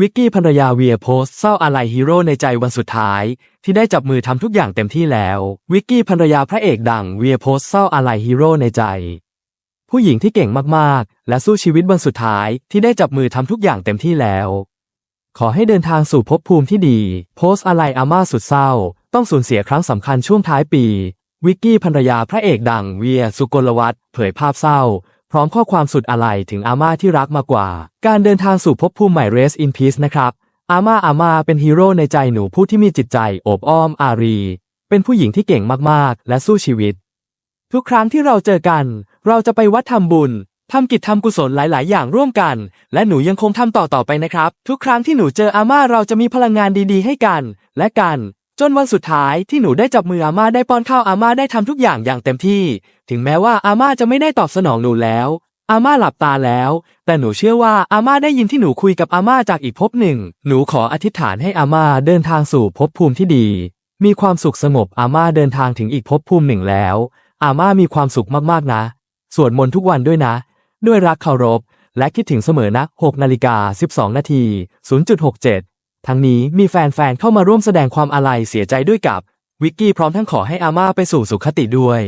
วิกกี้ภรรยาเวียโพสเศร้าอะไรฮีโร่ในใจวันสุดท้าย ที่ได้จับมือทำทุกอย่างเต็มที่แล้ว วิกกี้ภรรยาพระเอกดังเวียโพสเศร้าอะไรฮีโร่ในใจ ผู้หญิงที่เก่งมากๆ และสู้ชีวิตวันสุดท้ายที่ได้จับมือทำทุกอย่างเต็มที่แล้ว ขอให้เดินทางสู่ภพภูมิที่ดี โพสอะไรอาม่าสุดเศร้า ต้องสูญเสียครั้งสำคัญช่วงท้ายปี วิกกี้ภรรยาพระเอกดังเวียสุกลวัฒน์เผยภาพเศร้า พร้อมข้อความสุดอาลัยถึงอาม่าที่รักมากกว่า การเดินทางสู่ภพภูมิใหม่ Rest in Peace นะครับ อาม่าอาม่าเป็นฮีโร่ในใจหนูผู้ที่มีจิตใจโอบอ้อมอารี เป็นผู้หญิงที่เก่งมากๆ และสู้ชีวิต ทุกครั้งที่เราเจอกัน เราจะไปวัดทำบุญทำกิจทำกุศลหลาย ๆ อย่างร่วมกัน และหนูยังคงทำต่อต่อไปนะครับ ทุกครั้งที่หนูเจออาม่าเราจะมีพลังงานดี ๆ ให้กัน และกัน จนวันสุดท้ายที่หนูได้จับมืออาม่าได้ป้อนข้าวอาม่าได้ทำทุกอย่างอย่างเต็มที่ ถึงแม้ว่าอาม่าจะไม่ได้ตอบสนองหนูแล้ว อาม่าหลับตาแล้ว แต่หนูเชื่อว่าอาม่าได้ยินที่หนูคุยกับอาม่าจากอีกภพหนึ่ง หนูขออธิษฐานให้อาม่าเดินทางสู่ภพภูมิที่ดี มีความสุขสงบอาม่าเดินทางถึงอีกภพภูมิหนึ่งแล้ว อาม่ามีความสุขมากๆนะ สวดมนต์ทุกวันด้วยนะ ด้วยรักเคารพ และคิดถึงเสมอนะ6นาฬิกา12นาที0.67 ทั้งนี้มีแฟนๆเข้ามาร่วมแสดงความอาลัยเสียใจด้วยกับ วิกกี้พร้อมทั้งขอให้อาม่าไปสู่สุขติด้วย